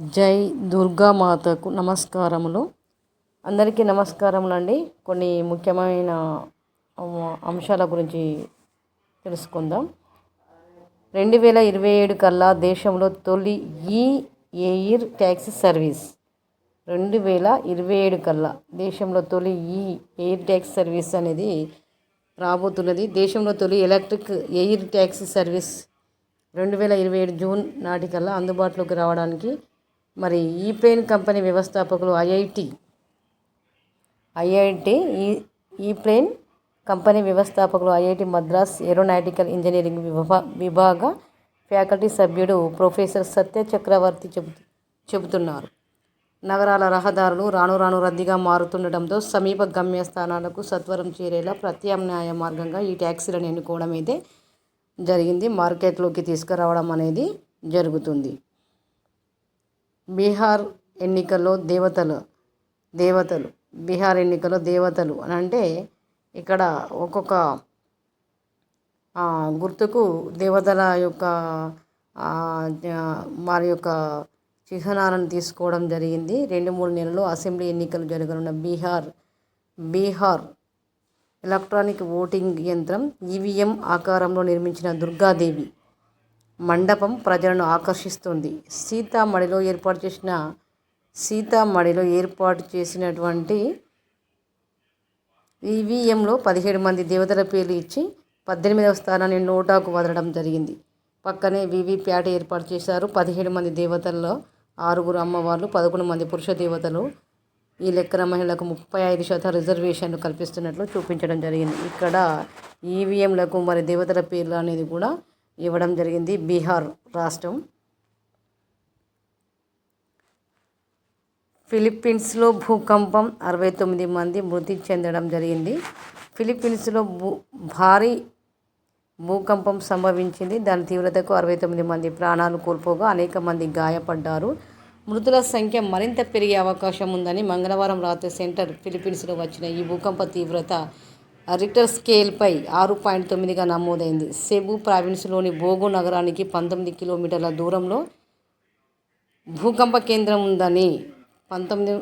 జై దుర్గామాతకు నమస్కారములు. అందరికీ నమస్కారములు అండి కొన్ని ముఖ్యమైన అంశాల గురించి తెలుసుకుందాం. రెండు వేల ఇరవై ఏడు కల్లా దేశంలో తొలి ఈ ఎయిర్ ట్యాక్సీ సర్వీస్. రెండు వేల ఇరవై ఏడు కల్లా దేశంలో తొలి ఈ ఎయిర్ ట్యాక్సీ సర్వీస్ అనేది రాబోతున్నది. దేశంలో తొలి ఎలక్ట్రిక్ ఎయిర్ ట్యాక్సీ సర్వీస్ రెండు వేల ఇరవై ఏడు జూన్ నాటికల్లా అందుబాటులోకి రావడానికి మరి ఈ ప్లేన్ కంపెనీ వ్యవస్థాపకులు ఐఐటి. ఐఐటి ఈ ఈ ప్లేన్ కంపెనీ వ్యవస్థాపకులు ఐఐటి మద్రాస్ ఏరోనాటికల్ ఇంజనీరింగ్ విభాగ ఫ్యాకల్టీ సభ్యుడు ప్రొఫెసర్ సత్య చక్రవర్తి చెబు చెబుతున్నారు. నగరాల రహదారులు రాను రాను రద్దీగా మారుతుండటంతో సమీప గమ్యస్థానాలకు సత్వరం చేరేలా ప్రత్యామ్నాయ మార్గంగా ఈ ట్యాక్సీలను ఎన్నుకోవడం అయితే జరిగింది. మార్కెట్లోకి తీసుకురావడం అనేది జరుగుతుంది. బీహార్ ఎన్నికల్లో దేవతలు దేవతలు బీహార్ ఎన్నికల్లో దేవతలు అని అంటే ఇక్కడ ఒక్కొక్క గుర్తుకు దేవతల యొక్క వారి యొక్క చిహ్నాలను తీసుకోవడం జరిగింది. రెండు మూడు నెలలు అసెంబ్లీ ఎన్నికలు జరగనున్న బీహార్ బీహార్ ఎలక్ట్రానిక్ ఓటింగ్ యంత్రం ఈవీఎం ఆకారంలో నిర్మించిన దుర్గాదేవి మండపం ప్రజలను ఆకర్షిస్తుంది. సీతామడిలో ఏర్పాటు చేసిన సీతామడిలో ఏర్పాటు చేసినటువంటి ఈవీఎంలో పదిహేడు మంది దేవతల పేర్లు ఇచ్చి పద్దెనిమిదవ స్థానాన్ని నోటాకు వదలడం జరిగింది. పక్కనే వీవీప్యాట్ ఏర్పాటు చేశారు. పదిహేడు మంది దేవతల్లో ఆరుగురు అమ్మవార్లు పదకొండు మంది పురుష దేవతలు. ఈ లెక్కన మహిళలకు ముప్పై ఐదు శాతం రిజర్వేషన్లు కల్పిస్తున్నట్లు చూపించడం జరిగింది. ఇక్కడ ఈవీఎంలకు మరి దేవతల పేర్లు అనేది కూడా ఇవ్వడం జరిగింది బీహార్ రాష్ట్రం. ఫిలిప్పీన్స్లో భూకంపం అరవై తొమ్మిది మంది మృతి చెందడం జరిగింది. ఫిలిప్పీన్స్లో భూ భారీ భూకంపం సంభవించింది. దాని తీవ్రతకు అరవై తొమ్మిది మంది ప్రాణాలు కోల్పోగా అనేక మంది గాయపడ్డారు. మృతుల సంఖ్య మరింత పెరిగే అవకాశం ఉందని మంగళవారం రాత్రి సెంటర్ ఫిలిప్పీన్స్లో వచ్చిన ఈ భూకంప తీవ్రత రిక్టర్ స్కేల్పై ఆరు పాయింట్ తొమ్మిదిగా నమోదైంది. సెబు ప్రావిన్స్లోని బోగో నగరానికి పంతొమ్మిది కిలోమీటర్ల దూరంలో భూకంప కేంద్రం ఉందని పంతొమ్మిది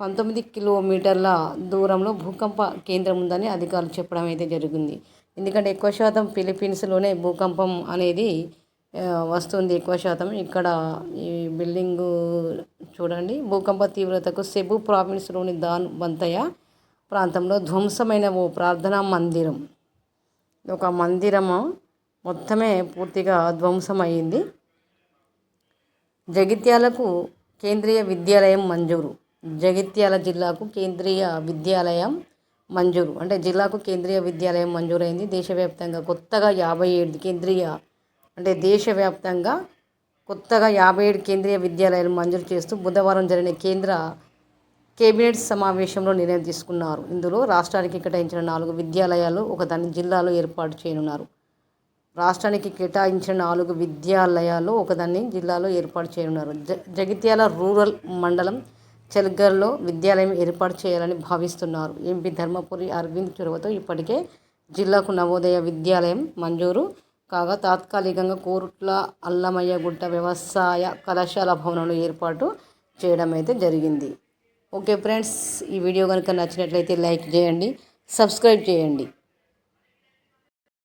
పంతొమ్మిది కిలోమీటర్ల దూరంలో భూకంప కేంద్రం ఉందని అధికారులు చెప్పడం అయితే జరిగింది. ఎందుకంటే ఎక్కువ శాతం ఫిలిప్పీన్స్లోనే భూకంపం అనేది వస్తుంది ఎక్కువ శాతం. ఇక్కడ ఈ బిల్డింగు చూడండి. భూకంప తీవ్రతకు సెబు ప్రావిన్స్లోని దాన్ బంతయ్య ప్రాంతంలో ధ్వంసమైన ఓ ప్రార్థనా మందిరం. ఒక మందిరము మొత్తమే పూర్తిగా ధ్వంసమైంది జగిత్యాలకు కేంద్రీయ విద్యాలయం మంజూరు. జగిత్యాల జిల్లాకు కేంద్రీయ విద్యాలయం మంజూరు. అంటే జిల్లాకు కేంద్రీయ విద్యాలయం మంజూరైంది. దేశవ్యాప్తంగా కొత్తగా యాభై ఏడు కేంద్రీయ అంటే దేశవ్యాప్తంగా కొత్తగా యాభై ఏడు కేంద్రీయ విద్యాలయాలు మంజూరు చేస్తూ బుధవారం జరిగిన కేంద్ర కేబినెట్ సమావేశంలో నిర్ణయం తీసుకున్నారు. ఇందులో రాష్ట్రానికి కేటాయించిన నాలుగు విద్యాలయాలు ఒకదాన్ని జిల్లాలో ఏర్పాటు చేయనున్నారు. రాష్ట్రానికి కేటాయించిన నాలుగు విద్యాలయాలు ఒకదాన్ని జిల్లాలో ఏర్పాటు చేయనున్నారు. జ జగిత్యాల రూరల్ మండలం చెల్గర్లో విద్యాలయం ఏర్పాటు చేయాలని భావిస్తున్నారు. ఎంపీ ధర్మపురి అరవింద్ చొరవతో ఇప్పటికే జిల్లాకు నవోదయ విద్యాలయం మంజూరు కాగా తాత్కాలికంగా కోరుట్ల అల్లమయ్యగుట్ట వ్యవసాయ కళాశాల భవనంలో ఏర్పాటు చేయడం అయితే జరిగింది. ఓకే ఫ్రెండ్స్ ఈ వీడియో కనుక నచ్చినట్లయితే లైక్ చేయండి సబ్స్క్రైబ్ చేయండి.